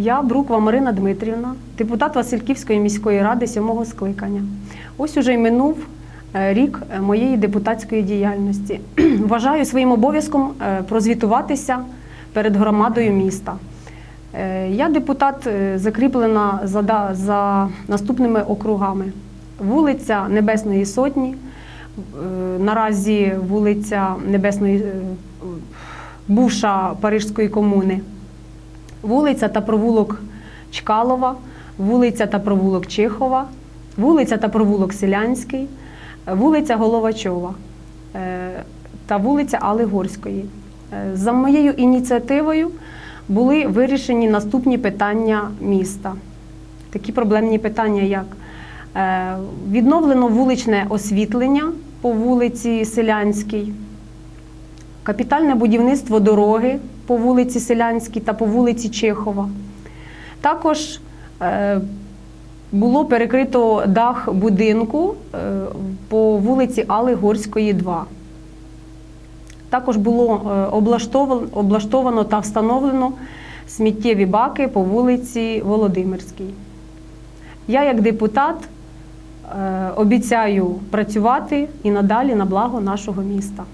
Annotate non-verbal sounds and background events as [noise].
Я Бруква Марина Дмитрівна, депутат Васильківської міської ради сьомого скликання. Ось уже й минув е, рік е, моєї депутатської діяльності. [clears throat] Вважаю своїм обов'язком е, прозвітуватися перед громадою міста. Я депутат закріплена за, за наступними округами: вулиця Небесної Сотні, наразі вулиця Небесної, бувша Парижської комуни, вулиця та провулок Чкалова, вулиця та провулок Чехова, вулиця та провулок Селянський, вулиця Головачова е, та вулиця Алигорської. Е, За моєю ініціативою були вирішені наступні питання міста. Такі проблемні питання, як е, відновлено вуличне освітлення по вулиці Селянській, капітальне будівництво дороги по вулиці Селянській та по вулиці Чехова. Також е, було перекрито дах будинку е, по вулиці Али Горської, 2. Також було е, облаштовано, та встановлено сміттєві баки по вулиці Володимирській. Я, як депутат, обіцяю працювати і надалі на благо нашого міста.